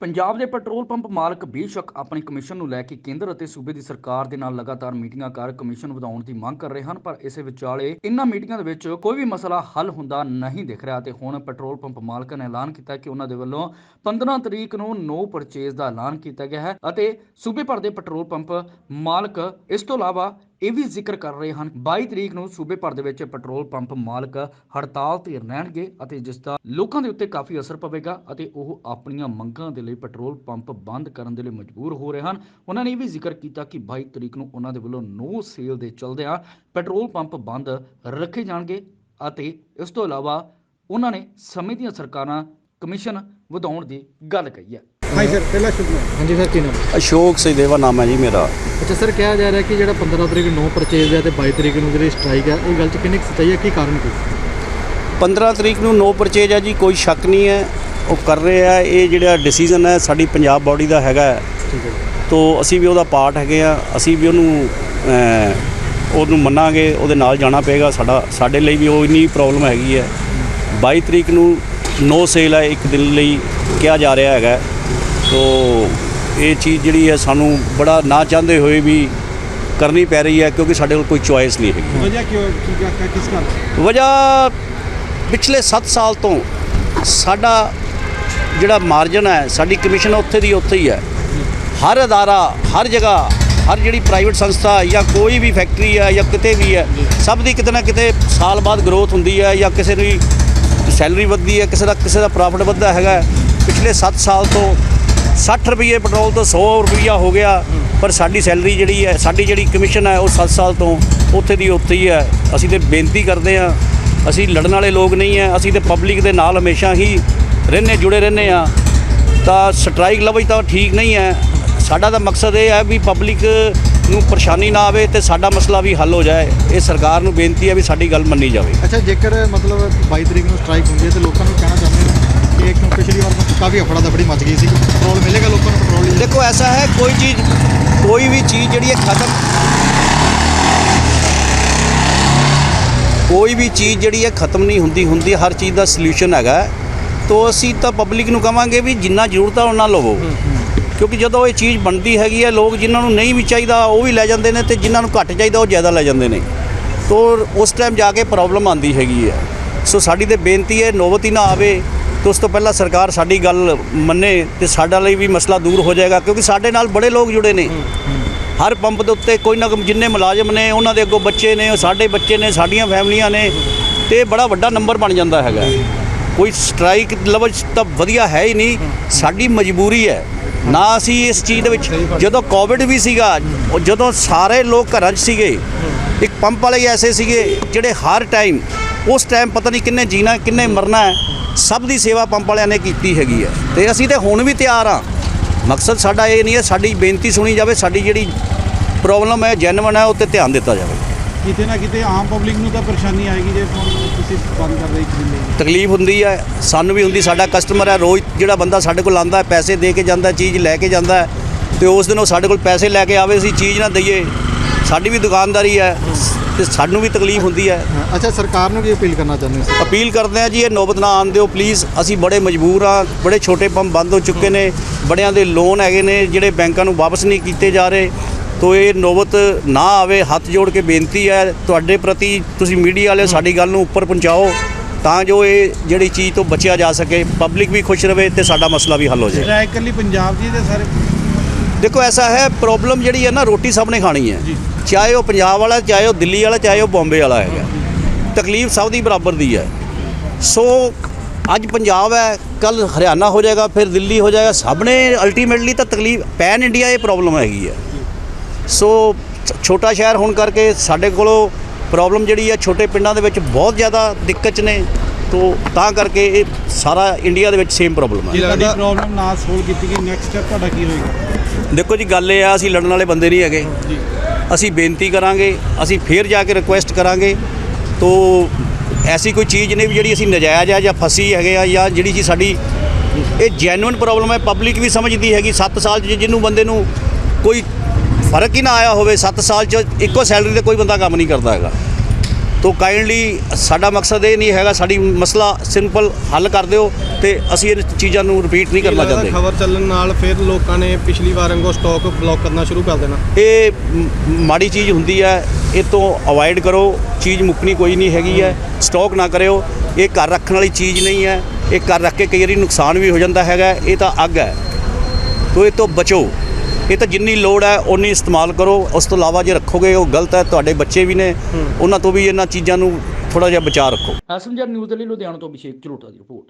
ਪੰਜਾਬ ਦੇ petrol pump ਮਾਲਕ ਬੇਸ਼ੱਕ ਆਪਣੀ ਕਮਿਸ਼ਨ ਨੂੰ ਲੈ ਕੇ ਕੇਂਦਰ ਅਤੇ ਸੂਬੇ ਦੀ ਸਰਕਾਰ ਦੇ ਨਾਲ ਲਗਾਤਾਰ ਮੀਟਿੰਗਾਂ ਕਰ ਕਮਿਸ਼ਨ ਵਧਾਉਣ ਦੀ ਮੰਗ ਕਰ ਰਹੇ ਹਨ, ਪਰ ਇਸੇ ਵਿਚਾਲੇ ਇਨ੍ਹਾਂ ਮੀਟਿੰਗਾਂ ਦੇ ਵਿੱਚ ਕੋਈ ਵੀ ਮਸਲਾ ਹੱਲ ਹੁੰਦਾ ਨਹੀਂ ਦਿਖ ਰਿਹਾ ਤੇ ਹੁਣ ਪੈਟਰੋਲ ਪੰਪ ਮਾਲਕਾਂ ਨੇ ਐਲਾਨ ਕੀਤਾ ਕਿ ਉਹਨਾਂ ਦੇ ਵੱਲੋਂ 15 ਤਰੀਕ ਨੂੰ ਨੋ ਪਰਚੇਜ਼ ਦਾ ਐਲਾਨ ਕੀਤਾ ਗਿਆ ਹੈ ਅਤੇ ਸੂਬੇ ਭਰ ਦੇ ਪੈਟਰੋਲ ਪੰਪ ਮਾਲਕ ਇਸ ਤੋਂ ਇਲਾਵਾ ਇਹ ਵੀ ਜ਼ਿਕਰ ਕਰ ਰਹੇ ਹਨ। 22 ਤਰੀਕ ਨੂੰ ਸੂਬੇ ਭਰ ਦੇ ਵਿੱਚ ਪੈਟਰੋਲ ਪੰਪ ਮਾਲਕ ਹੜਤਾਲ ਤੇ ਰਹਿਣਗੇ ਅਤੇ ਜਿਸ ਦਾ ਲੋਕਾਂ ਦੇ ਉੱਤੇ ਕਾਫੀ ਅਸਰ ਪਵੇਗਾ ਅਤੇ ਉਹ ਆਪਣੀਆਂ ਮੰਗਾਂ ਦੇ ਲਈ ਪੈਟਰੋਲ ਪੰਪ ਬੰਦ ਕਰਨ ਦੇ ਲਈ ਮਜਬੂਰ ਹੋ ਰਹੇ ਹਨ। ਉਹਨਾਂ ਨੇ ਇਹ ਵੀ ਜ਼ਿਕਰ ਕੀਤਾ ਕਿ 22 ਤਰੀਕ ਨੂੰ ਉਹਨਾਂ ਦੇ ਵੱਲੋਂ ਨੋ ਸੇਲ ਦੇ ਚਲਦਿਆਂ ਪੈਟਰੋਲ ਪੰਪ ਬੰਦ ਰੱਖੇ ਜਾਣਗੇ ਅਤੇ ਇਸ ਤੋਂ ਇਲਾਵਾ ਉਹਨਾਂ ਨੇ ਸਮੇਂ ਦੀਆਂ ਸਰਕਾਰਾਂ ਕਮਿਸ਼ਨ ਵਧਾਉਣ ਦੀ ਗੱਲ ਕਹੀ ਹੈ। ਹਾਂਜੀ ਸਰ ਪਹਿਲਾ ਸ਼ੁਭ ਨਾਮ। ਹਾਂਜੀ ਸਰ ਕੀ ਨਾਮ? ਅਸ਼ੋਕ ਸਚਦੇਵਾ ਨਾਮ ਹੈ ਜੀ ਮੇਰਾ। ਅੱਛਾ ਸਰ ਕਿਹਾ ਜਾ ਰਿਹਾ ਕਿ ਜਿਹੜਾ 15 ਤਰੀਕ ਨੂੰ ਪਰਚੇਜ਼ ਹੈ ਤੇ 22 ਤਰੀਕ ਨੂੰ ਜਿਹੜੀ ਸਟ੍ਰਾਈਕ ਹੈ ਇਹ ਗੱਲ 'ਚ ਕਿੰਨੀ ਕੁ ਸੱਚਾਈ ਹੈ ਕੀ ਕਾਰਨ ਕੀ? 15 ਤਰੀਕ ਨੂੰ ਨੋ ਪਰਚੇਜ ਹੈ ਜੀ ਕੋਈ ਸ਼ੱਕ ਨਹੀਂ ਹੈ। ਉਹ ਕਰ ਰਹੇ ਆ ਇਹ ਜਿਹੜਾ ਡਿਸੀਜਨ ਹੈ ਸਾਡੀ ਪੰਜਾਬ ਬਾਡੀ ਦਾ ਹੈਗਾ ਹੈ। ਠੀਕ ਹੈ ਜੀ। ਤੋ ਅਸੀਂ ਵੀ ਉਹਦਾ ਪਾਰਟ ਹੈਗੇ ਆ ਅਸੀਂ ਵੀ ਉਹਨੂੰ ਉਹਨੂੰ ਮੰਨਾਂਗੇ ਉਹਦੇ ਨਾਲ ਜਾਣਾ ਪਏਗਾ ਸਾਡਾ ਸਾਡੇ ਲਈ ਵੀ ਉਹ ਇੰਨੀ ਪ੍ਰੋਬਲਮ ਹੈਗੀ ਹੈ। 22 ਤਰੀਕ ਨੂੰ ਨੋ ਸੇਲ ਹੈ ਇੱਕ ਦਿਨ ਲਈ ਕਿਹਾ ਜਾ ਰਿਹਾ ਹੈਗਾ ਤੋ ਇਹ ਚੀਜ਼ ਜਿਹੜੀ ਹੈ ਸਾਨੂੰ ਬੜਾ ਨਾ ਚਾਹੁੰਦੇ ਹੋਏ ਵੀ ਕਰਨੀ ਪੈ ਰਹੀ ਹੈ ਕਿਉਂਕਿ ਸਾਡੇ ਕੋਲ ਕੋਈ ਚੁਆਇਸ ਨਹੀਂ ਹੈਗੀ। ਵਜ੍ਹਾ ਕਿਉਂ ਕੀ ਕਿਆ ਕਿਸ ਕਾਰਨ ਵਜ੍ਹਾ ਪਿਛਲੇ 7 ਸਾਲ ਤੋਂ ਸਾਡਾ ਜਿਹੜਾ ਮਾਰਜਨ ਹੈ ਸਾਡੀ ਕਮਿਸ਼ਨ ਉੱਥੇ ਦੀ ਉੱਥੇ ਹੀ ਹੈ। ਹਰ ਅਦਾਰਾ ਹਰ ਜਗ੍ਹਾ ਹਰ ਜਿਹੜੀ ਪ੍ਰਾਈਵੇਟ ਸੰਸਥਾ ਜਾਂ ਕੋਈ ਵੀ ਫੈਕਟਰੀ ਹੈ ਜਾਂ ਕਿਤੇ ਵੀ ਹੈ ਸਭ ਦੀ ਕਿਤੇ ਨਾ ਕਿਤੇ ਸਾਲ ਬਾਅਦ ਗਰੋਥ ਹੁੰਦੀ ਹੈ ਜਾਂ ਕਿਸੇ ਦੀ ਸੈਲਰੀ ਵੱਧਦੀ ਹੈ ਕਿਸੇ ਦਾ ਕਿਸੇ ਦਾ ਪ੍ਰੋਫਿਟ ਵੱਧਦਾ ਹੈਗਾ ਪਿਛਲੇ 7 ਸਾਲ ਤੋਂ 60 ਰੁਪਏ ਪੈਟਰੋਲ ਤੋਂ 100 ਰੁਪਈਆ ਹੋ ਗਿਆ, ਪਰ ਸਾਡੀ ਸੈਲਰੀ ਜਿਹੜੀ ਹੈ, ਸਾਡੀ ਜਿਹੜੀ ਕਮਿਸ਼ਨ ਹੈ, ਉਹ 7 ਸਾਲ ਤੋਂ ਉੱਥੇ ਦੀ ਉੱਥੇ ਹੀ ਹੈ। ਅਸੀਂ ਤੇ ਬੇਨਤੀ ਕਰਦੇ ਹਾਂ, ਅਸੀਂ ਲੜਨ ਵਾਲੇ ਲੋਕ ਨਹੀਂ ਹੈ, ਅਸੀਂ ਤੇ ਪਬਲਿਕ ਦੇ ਨਾਲ ਹਮੇਸ਼ਾ ਹੀ ਰਹਿੰਦੇ, ਜੁੜੇ ਰਹਿੰਦੇ ਆ ਤਾਂ ਸਟ੍ਰਾਈਕ ਲਵਜ ਤਾਂ ਠੀਕ ਨਹੀਂ ਹੈ। ਸਾਡਾ ਤਾਂ ਮਕਸਦ ਇਹ ਹੈ ਵੀ ਪਬਲਿਕ ਨੂੰ ਪਰੇਸ਼ਾਨੀ ਨਾ ਆਵੇ ਤੇ ਸਾਡਾ ਮਸਲਾ ਵੀ ਹੱਲ ਹੋ ਜਾਏ। ਇਹ ਸਰਕਾਰ ਨੂੰ ਬੇਨਤੀ ਹੈ ਵੀ ਸਾਡੀ ਗੱਲ ਮੰਨੀ ਜਾਵੇ। ਅੱਛਾ, ਜੇਕਰ ਮਤਲਬ 22 ਤਰੀਕ ਨੂੰ ਸਟ੍ਰਾਈਕ ਹੁੰਦੀ ਹੈ ਤੇ ਲੋਕਾਂ ਨੂੰ ਕਹਿਣਾ ਚਾਹੁੰਦੇ ਹੋ ਕਿ ਕਿਉਂ ਪਿਛਲੀ ਵਾਰ ਤਾਂ ਕਾਫੀ ਅਫੜਾ ਦਫੜੀ ਮਚ ਗਈ ਸੀ। ਪੈਟਰੋਲ ਮਿਲੇਗਾ ਲੋਕਾਂ ਨੂੰ ਪੈਟਰੋਲ ਨਹੀਂ ਦੇਖੋ ਐਸਾ ਹੈ ਕੋਈ ਚੀਜ਼ ਕੋਈ ਵੀ ਚੀਜ਼ ਜਿਹੜੀ ਹੈ ਖਤਮ ਕੋਈ ਵੀ ਚੀਜ਼ ਜਿਹੜੀ ਹੈ ਖਤਮ ਨਹੀਂ ਹੁੰਦੀ ਹੁੰਦੀ ਹਰ ਚੀਜ਼ ਦਾ ਸੋਲੂਸ਼ਨ ਹੈਗਾ ਤੋ ਅਸੀਂ ਤਾਂ ਪਬਲਿਕ ਨੂੰ ਕਵਾਂਗੇ ਵੀ ਜਿੰਨਾ ਜ਼ਰੂਰਤ ਹੈ ਉਹਨਾਂ ਲਵੋ। ਕਿਉਂਕਿ ਜਦੋਂ ਇਹ ਚੀਜ਼ ਬਣਦੀ ਹੈਗੀ ਹੈ ਲੋਕ ਜਿਨ੍ਹਾਂ ਨੂੰ ਨਹੀਂ ਵੀ ਚਾਹੀਦਾ ਉਹ ਵੀ ਲੈ ਜਾਂਦੇ ਨੇ ਤੇ ਜਿਨ੍ਹਾਂ ਨੂੰ ਘੱਟ ਚਾਹੀਦਾ ਉਹ ਜ਼ਿਆਦਾ ਲੈ ਜਾਂਦੇ ਨੇ। ਤੋ ਉਸ ਟਾਈਮ ਜਾ ਕੇ ਪ੍ਰੋਬਲਮ ਆਂਦੀ ਹੈਗੀ ਹੈ। ਸੋ ਸਾਡੀ ਤੇ ਬੇਨਤੀ ਹੈ ਨੌਬਤ ਹੀ ਨਾ ਆਵੇ। ਤੇ ਉਸ ਤੋਂ ਪਹਿਲਾਂ ਸਰਕਾਰ ਸਾਡੀ ਗੱਲ ਮੰਨੇ ਤੇ ਸਾਡਾ ਲਈ ਵੀ ਮਸਲਾ ਦੂਰ ਹੋ ਜਾਏਗਾ ਕਿਉਂਕਿ ਸਾਡੇ ਨਾਲ ਬੜੇ ਲੋਕ ਜੁੜੇ ਨੇ। ਹਰ ਪੰਪ ਦੇ ਉੱਤੇ ਕੋਈ ਨਾ ਕੋਈ ਜਿੰਨੇ ਮੁਲਾਜ਼ਮ ਨੇ ਉਹਨਾਂ ਦੇ ਅੱਗੋਂ ਬੱਚੇ ਨੇ ਸਾਡੇ ਬੱਚੇ ਨੇ ਸਾਡੀਆਂ ਫੈਮਲੀਆਂ ਨੇ ਤੇ ਬੜਾ ਵੱਡਾ ਨੰਬਰ ਬਣ ਜਾਂਦਾ ਹੈਗਾ। ਕੋਈ ਸਟ੍ਰਾਈਕ ਲਵਜ ਤਾਂ ਵਧੀਆ ਹੈ ਹੀ ਨਹੀਂ। ਸਾਡੀ ਮਜਬੂਰੀ ਹੈ। ਨਾ ਅਸੀਂ ਇਸ ਚੀਜ਼ ਦੇ ਵਿੱਚ ਜਦੋਂ ਕੋਵਿਡ ਵੀ ਸੀਗਾ ਜਦੋਂ ਸਾਰੇ ਲੋਕ ਘਰਾਂ 'ਚ ਸੀਗੇ ਇੱਕ ਪੰਪ ਵਾਲੇ ਐਸੇ ਸੀਗੇ ਜਿਹੜੇ ਹਰ ਟਾਈਮ ਉਸ ਟਾਈਮ ਪਤਾ ਨਹੀਂ ਕਿੰਨੇ ਜੀਣਾ ਕਿੰਨੇ ਮਰਨਾ ਹੈ ਸਭ ਦੀ ਸੇਵਾ ਪੰਪ ਵਾਲਿਆਂ ਨੇ ਕੀਤੀ ਹੈਗੀ ਹੈ। ਤੇ ਅਸੀਂ ਤੇ ਹੁਣ ਵੀ ਤਿਆਰ ਆ ਮਕਸਦ ਸਾਡਾ ਇਹ ਨਹੀਂ ਹੈ ਸਾਡੀ ਬੇਨਤੀ ਸੁਣੀ ਜਾਵੇ ਸਾਡੀ ਜਿਹੜੀ ਪ੍ਰੋਬਲਮ ਹੈ ਜੈਨੂਇਨ ਹੈ ਉੱਤੇ ਧਿਆਨ ਦਿੱਤਾ ਜਾਵੇ। ਕਿਤੇ ਨਾ ਕਿਤੇ ਆਮ ਪਬਲਿਕ ਨੂੰ ਤਾਂ ਪਰੇਸ਼ਾਨੀ ਆਏਗੀ ਜੇ ਫੋਨ ਤੁਸੀਂ ਬੰਦ ਕਰ ਰਹੇ ਲਈ। ਤਕਲੀਫ ਹੁੰਦੀ ਹੈ ਸਾਨੂੰ ਵੀ ਹੁੰਦੀ ਸਾਡਾ ਕਸਟਮਰ ਹੈ ਰੋਜ਼ ਜਿਹੜਾ ਬੰਦਾ ਸਾਡੇ ਕੋਲ ਆਂਦਾ ਹੈ ਪੈਸੇ ਦੇ ਕੇ ਜਾਂਦਾ ਚੀਜ਼ ਲੈ ਕੇ ਜਾਂਦਾ ਹੈ ਤੇ ਉਸ ਦਿਨ ਉਹ ਸਾਡੇ ਕੋਲ ਪੈਸੇ ਲੈ ਕੇ ਆਵੇ ਅਸੀਂ ਚੀਜ਼ ਨਾ ਦਈਏ। ਸਾਡੀ ਵੀ ਦੁਕਾਨਦਾਰੀ ਹੈ ਤੇ ਸਾਨੂੰ ਵੀ ਤਕਲੀਫ ਹੁੰਦੀ ਹੈ। ਅੱਛਾ ਸਰਕਾਰ ਨੂੰ ਕੀ ਅਪੀਲ ਕਰਨਾ ਚਾਹੁੰਦੇ ਹੋ? ਅਪੀਲ ਕਰਦੇ ਆ ਜੀ ਇਹ ਨੌਬਤ ਨਾ ਆਉਣ ਦਿਓ ਪਲੀਜ਼ ਅਸੀਂ ਬੜੇ ਮਜਬੂਰ ਆ ਬੜੇ ਛੋਟੇ ਪੰਪ ਬੰਦ ਹੋ ਚੁੱਕੇ ਨੇ ਬੜਿਆਂ ਦੇ ਲੋਨ ਹੈਗੇ ਨੇ ਜਿਹੜੇ ਬੈਂਕਾਂ ਨੂੰ ਵਾਪਸ ਨਹੀਂ ਕੀਤੇ ਜਾ ਰਹੇ। ਤੋ ਇਹ ਨੌਬਤ ਨਾ ਆਵੇ ਹੱਥ ਜੋੜ ਕੇ ਬੇਨਤੀ ਹੈ ਤੁਹਾਡੇ ਪ੍ਰਤੀ ਤੁਸੀਂ ਮੀਡੀਆ ਵਾਲੇ ਸਾਡੀ ਗੱਲ ਨੂੰ ਉੱਪਰ ਪਹੁੰਚਾਓ ਤਾਂ ਜੋ ਇਹ ਜਿਹੜੀ ਚੀਜ਼ ਤੋਂ ਬਚਿਆ ਜਾ ਸਕੇ ਪਬਲਿਕ ਵੀ ਖੁਸ਼ ਰਵੇ ਤੇ ਸਾਡਾ ਮਸਲਾ ਵੀ ਹੱਲ ਹੋ ਜਾਏ। ਲਈ ਪੰਜਾਬ ਜੀ ਦੇ ਸਾਰੇ ਦੇਖੋ ਐਸਾ ਹੈ ਪ੍ਰੋਬਲਮ ਜਿਹੜੀ ਹੈ ਨਾ ਰੋਟੀ ਸਭ ਨੇ ਖਾਣੀ ਹੈ। ਜੀ। ਚਾਹੇ ਉਹ ਪੰਜਾਬ ਵਾਲਾ ਚਾਹੇ ਉਹ ਦਿੱਲੀ ਵਾਲਾ ਚਾਹੇ ਉਹ ਬੰਬੇ ਵਾਲਾ ਹੈਗਾ। ਤਕਲੀਫ ਸਭ ਦੀ ਬਰਾਬਰ ਦੀ ਹੈ। ਸੋ ਅੱਜ ਪੰਜਾਬ ਹੈ ਕੱਲ ਹਰਿਆਣਾ ਹੋ ਜਾਏਗਾ ਫਿਰ ਦਿੱਲੀ ਹੋ ਜਾਏਗਾ। ਸਭ ਨੇ ਅਲਟੀਮੇਟਲੀ ਤਾਂ ਤਕਲੀਫ ਪੈਨ ਇੰਡੀਆ ਇਹ ਪ੍ਰੋਬਲਮ ਹੈਗੀ ਹੈ। ਸੋ ਛੋਟਾ ਸ਼ਹਿਰ ਹੋਣ ਕਰਕੇ ਸਾਡੇ ਕੋਲੋਂ ਪ੍ਰੋਬਲਮ ਜਿਹੜੀ ਹੈ ਛੋਟੇ ਪਿੰਡਾਂ ਦੇ ਵਿੱਚ ਬਹੁਤ ਜ਼ਿਆਦਾ ਦਿੱਕਤ 'ਚ ਨੇ। ਤੋ ਤਾਂ ਕਰਕੇ ਇਹ ਸਾਰਾ ਇੰਡੀਆ ਦੇ ਵਿੱਚ ਸੇਮ ਪ੍ਰੋਬਲਮ ਹੈ। ਜੇ ਤੁਹਾਡੀ ਪ੍ਰੋਬਲਮ ਨਾ ਸੋਲਵ ਕੀਤੀ ਗਈ। ਨੈਕਸਟ ਸਟੈਪ ਤੁਹਾਡਾ ਕੀ ਹੋਏਗਾ? ਦੇਖੋ ਜੀ ਗੱਲ ਇਹ ਆ ਅਸੀਂ ਲੜਨ ਵਾਲੇ ਬੰਦੇ ਨਹੀਂ ਹੈਗੇ। ਜੀ। ਅਸੀਂ ਬੇਨਤੀ ਕਰਾਂਗੇ, ਅਸੀਂ ਫੇਰ ਜਾ ਕੇ ਰਿਕੁਐਸਟ ਕਰਾਂਗੇ। ਤੋ ਐਸੀ ਕੋਈ ਚੀਜ਼ ਨਹੀਂ ਵੀ ਜਿਹੜੀ ਅਸੀਂ ਨਜਾਇਜ਼ ਆ ਜਾਂ ਫਸੀ ਹੈਗੇ ਆ ਜਾਂ ਜਿਹੜੀ ਜੀ ਸਾਡੀ ਇਹ ਜੈਨੂਇਨ ਪ੍ਰੋਬਲਮ ਹੈ ਪਬਲਿਕ ਵੀ ਸਮਝਦੀ ਹੈਗੀ 7 ਸਾਲ 'ਚ ਜਿਹਨੂੰ ਬੰਦੇ ਨੂੰ ਕੋਈ ਫ਼ਰਕ ਹੀ ਨਾ ਆਇਆ ਹੋਵੇ 7 ਸਾਲ 'ਚ ਇੱਕੋ ਸੈਲਰੀ ਤੇ ਕੋਈ ਬੰਦਾ ਕੰਮ ਨਹੀਂ ਕਰਦਾ ਹੈਗਾ। ਤੋ ਕਾਈਂਡਲੀ ਸਾਡਾ ਮਕਸਦ ਇਹ ਨਹੀਂ ਹੈਗਾ ਸਾਡੀ ਮਸਲਾ ਸਿੰਪਲ ਹੱਲ ਕਰ ਦਿਓ ਤੇ ਅਸੀਂ ਇਹ ਚੀਜ਼ਾਂ ਨੂੰ ਰਿਪੀਟ ਨਹੀਂ ਕਰਨਾ ਚਾਹੁੰਦੇ। ਖਬਰ ਚੱਲਣ ਨਾਲ ਫਿਰ ਲੋਕਾਂ ਨੇ ਪਿਛਲੀ ਵਾਰ ਵਾਂਗੂ ਸਟਾਕ ਬਲੌਕ ਕਰਨਾ ਸ਼ੁਰੂ ਕਰ ਦੇਣਾ? ਇਹ ਮਾੜੀ ਚੀਜ਼ ਹੁੰਦੀ ਹੈ ਇਹ ਤੋਂ ਅਵੋਇਡ ਕਰੋ ਚੀਜ਼ ਮੁੱਕਣੀ ਕੋਈ ਨਹੀਂ ਹੈਗੀ ਹੈ ਸਟਾਕ ਨਾ ਕਰਿਓ। ਇਹ ਘਰ ਰੱਖਣ ਵਾਲੀ ਚੀਜ਼ ਨਹੀਂ ਹੈ ਇਹ ਘਰ ਰੱਖ ਕੇ ਕਈ ਵਾਰੀ ਨੁਕਸਾਨ ਵੀ ਹੋ ਜਾਂਦਾ ਹੈਗਾ ਇਹ ਤਾਂ ਅੱਗ ਹੈ। ਤੋ ਇਹ ਤੋਂ ਬਚੋ। ਇਹ ਤਾਂ ਜਿੰਨੀ ਲੋੜ ਹੈ ਉਨੀ ਇਸਤੇਮਾਲ ਕਰੋ। ਉਸ ਤੋਂ ਇਲਾਵਾ ਜੇ ਰੱਖੋਗੇ ਉਹ ਗਲਤ ਹੈ ਤੁਹਾਡੇ ਬੱਚੇ ਵੀ ਨੇ। ਉਹਨਾਂ ਤੋਂ ਵੀ ਇਹਨਾਂ ਚੀਜ਼ਾਂ ਨੂੰ ਥੋੜਾ ਜਿਹਾ ਬਚਾਅ ਰੱਖੋ। ਐਸਐਮਜੀ ਨਿਊਜ਼ ਦੇ ਲਈ ਲੁਧਿਆਣਾ ਤੋਂ ਅਭਿਸ਼ੇਕ ਝਲੋਟਾ ਦੀ ਰਿਪੋਰਟ।